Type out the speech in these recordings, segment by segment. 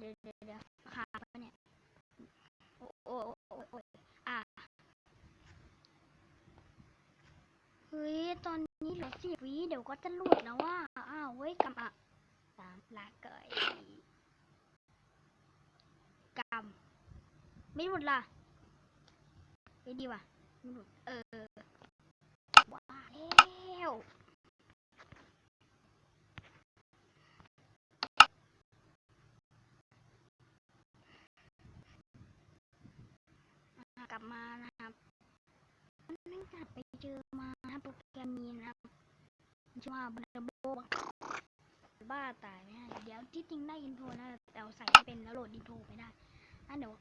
เดี๋ยวเดี๋ยวเดี๋ยวขาปะเนี่ย โอ้โอ้โอ้โอ้ยอะ เฮ้ย ตอนนี้เหลือสิบวิเดี๋ยวก็จะหลุดแล้วว่า อ้าว เว้ยกำอะสามลาเกยกำไม่หลุดล่ะเฮ้ยดีว่ะไม่หลุด เออว้าแล้วอะกลั บมานะครับเนื่องจากไปเจอมาโปรแกรมนี้นะครับชื่อว่าบันเดโบบ้าตายไหมฮะเดี๋ยวที่จริงได้อินโทรนะแต่เอาใส่ไม่เป็นแล้วโหลดอินโทรไม่ได้อะเดี๋ยว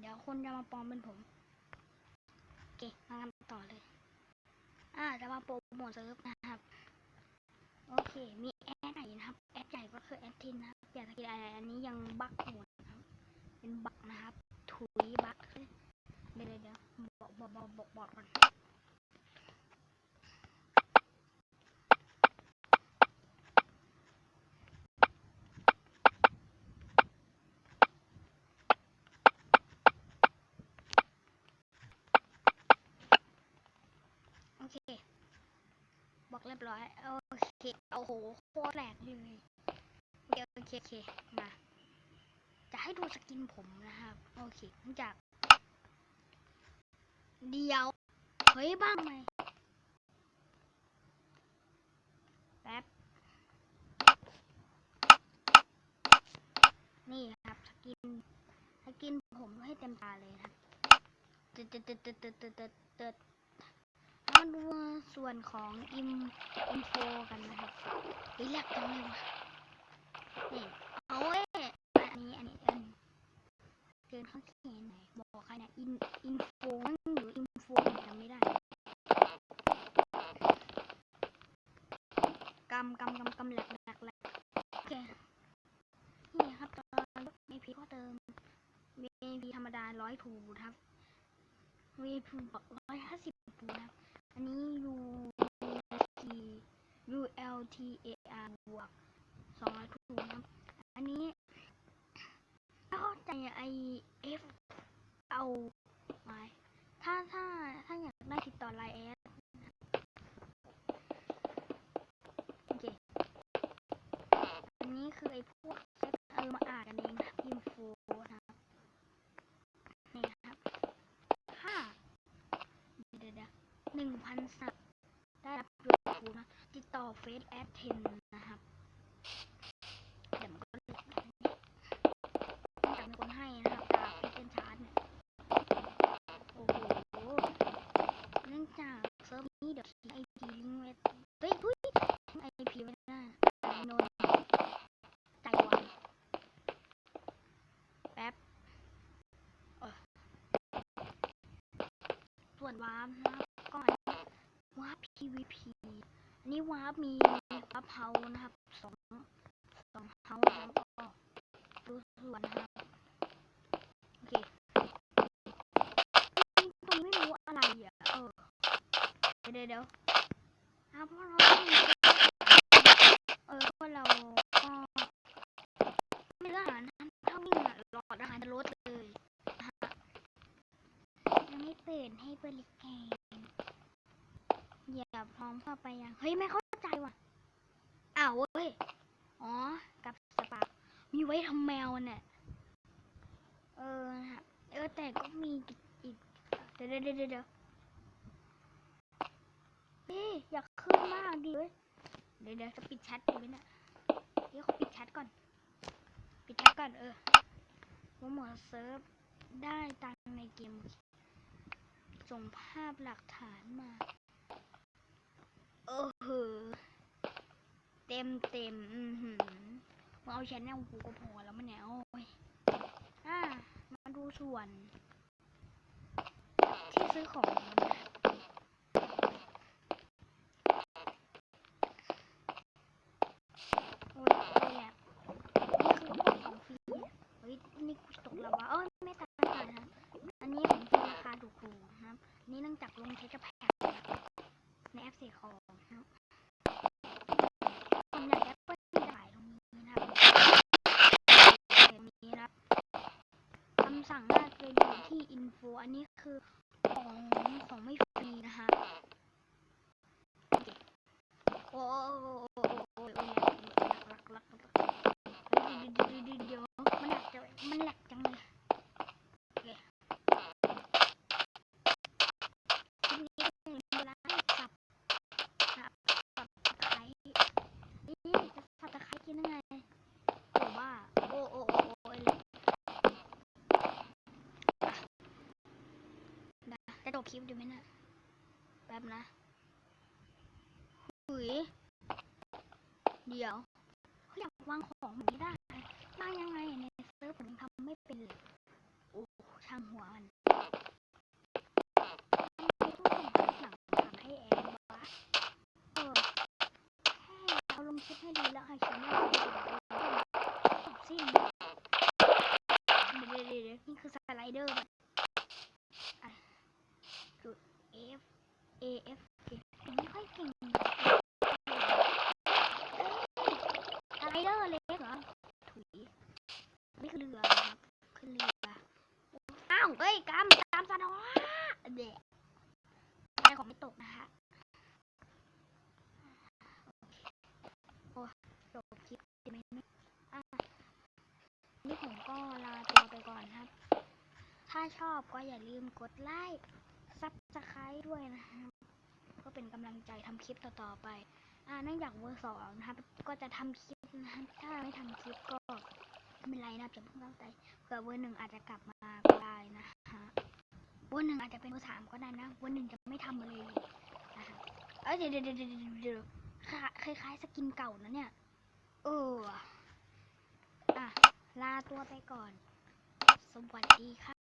เดี๋ยวคนจะมาปลอมเป็นผมโอเคมากันต่อเลย อ่าจะมาโปรโมทเซิร์ฟนะครับโอเค มีแอดใหญ่นะครับ แอดใหญ่ก็คือแอดทินนะครับเปลี่สกินอะไรอันนี้ยังบั๊กอยู่ รียบร้อย โอเคโอ้โหโคตรแหลกเลยโอเคโอเคโอเคมาจะให้ดูสกินผมนะครับโอเคจากเดียวเฮ้ยบ้างไหมแป๊บนี่ครับสกินสกินผมให้เต็มตาเลยครับตึ๊ดตึ๊ดตึ๊ดตึ๊ดตึ๊ดตึ๊ด มาดูส่วนของอิมอินโฟกันนะครับเฮ้ยแหลกจังเลยวะนี่เอาเว้ยอันนี้อันนี้อันนี้เกินข้างเขียนไหนบอกใครนะอินอินโฟหรืออินโฟจำไม่ได้กำกำกำกำแหลกแหลกแหลกโอเคนี่ครับตอนเอพีก็เติมเอพีธรรมดาร้อยถูครับเวพีบอกร้อยห้าสิบถูนะครับ อันนี้ U T U L T A R บวกสองร้อยทูนะครับอันนี้ถ้าเข้าใจไอ F เอาไหมถ้าถ้าถ้าอยากได้ติดต่อไลน์แอดโอเค อันนี้คือไอพวกเซ็ตเออมาอ่านกันเองนะครับอินโฟนะครับ นี่นะครับห้าเดี๋ยวเดี๋ยว หนึ่ง พันสับได้รับยศครูนะ ติดต่อเฟซแอดเทนนะครับเดี๋ยวมันก็จากมีคนให้นะครับจากเซเป็นชาร์จเนี่ยโอ้โหเนื่องจากเซิร์ฟนี้เดี๋ยวทิ้งไอพีลิงก์ไว้เฮ้ยทุยทิ้งไอพีไว้ได้ไอ้นนท์ใจวันแป๊บส่วนวาร์มนะครับก็อันนี้วาร์ป PVP อั นนี้วาร์ปมีวาร์ปเฮานะครับสองสองเฮานะครับก็ดูส่วนนะครับโอเคตรงไม่รู้อะไรอะเออเดี๋ยวเดี๋ยวอ้าวเพราะเราไม่มีเออเพราะเราก็ไม่ได้อาหารถ้าวิ่งอะหลอดอาหารจะลดเลยนะฮะยังไม่เปิดให้บริการอย่าพร้อมเข้าไปยังเฮ้ยไม่เข้า อ้าวเว้ย อ๋อ กับสปามีไว้ทำแมวเนี่ย เออนะเออ แต่ก็มีอีก เดี๋ยวเดี๋ยวเดี๋ยวเดี๋ยวเฮ้ยอยากขึ้นมากดิเว้ยเดี๋ยวเดี๋ยวจะปิดแชทไหมเนี่ยเดี๋ยวขอปิดแชทก่อน ปิดแชทก่อน เออว่าหมอเซิร์ฟได้ตังในเกม ส่งภาพหลักฐานมา เออเหอะเต็ มเต็มอือหือมึงเอาแชนแนลกูก็พอแล้วมันเนี่ยโอ้ยอ่ามาดูส่วน ที่ซื้อของนะโอ้ยโอ้ยแหละนี่คือของฟรีเฮ้ยนี่กูตกแล้ววะเอ้ยไม่ตัดไม่ตัดนะครับอันนี้ของฟรีราคาถูกๆนะครับ นี่นั่งจากลงเทคแพคในแอปเสียของนะครับผมอยากจะเปิดถ่ายตรงนี้นะครับตรงนี้นะครับคำสั่งแรก เลยอยู่ที่อินโฟอันนี้คือของของไม่ฟรีนะคะโอ้โอ้โอ้โอ้โอ้หลักหลักหลักหลักเดี๋ยวมันแหลกจังมันแหลกจังเลย ทีนี้เวลาสับสับสับตะไคร้นี่จะสับตะไคร้กินยังไงโอ้ว่าโอ้โอ้โอ้โอ้เลยอะนะจะจบค ลิปดูไหมนะแป๊บนะหุยเดี๋ยวเขาอยากวางของแบบนี้ได้วางยังไงในเซิร์ฟผมทำไม่เป็นเลยโอ้ช่างหัวมันต้องส่งคลิปหนังทำให้แอนวะเออแค่เอาลงคลิปให้ดีแล้วให้ฉันไม่เอบสิ้นเดี๋ยวเดี๋ยวเดี๋ยวเดี๋ยวนี่คือสไลเดอร์แบบอะคือ F A F เก่งผมไม่ค่อยเก่งไลเดอร์เล็กเหรอ ถุยนี่คือเรือครับขึ้นเรืออ้าวเฮ้ยกำกำสะดอเด็กใจของไม่ตกนะคะโอ้จบคลิปใช่ไหมเนี่อะนี่ผมก็ลาตัวไปก่อนครับ ถ้าชอบก็อย่าลืมกดไลค์ซับสไครต์ด้วยนะครับ เป็นกำลังใจทำคลิปต่อๆไป อ่าเนื่องจากเวอร์สองนะครับ ก็จะทำคลิปนะครับถ้าไม่ทำคลิปก็ไม่เป็นไรนะครับจะเพิ่งตั้งใจเผื่อเวอร์หนึ่งอาจจะกลับมาก็ได้นะฮะวันหนึ่งอาจจะเป็นเบอร์สามก็ได้นะวันหนึ่งจะไม่ทำอะไรเลยนะคะเอ้ยเดี๋ยวเดี๋ยวเดี๋ยวเดี๋ยวเดี๋ยวคล้ายๆสกินเก่านะเนี่ย เออ อะ ลาตัวไปก่อน สวัสดีค่ะ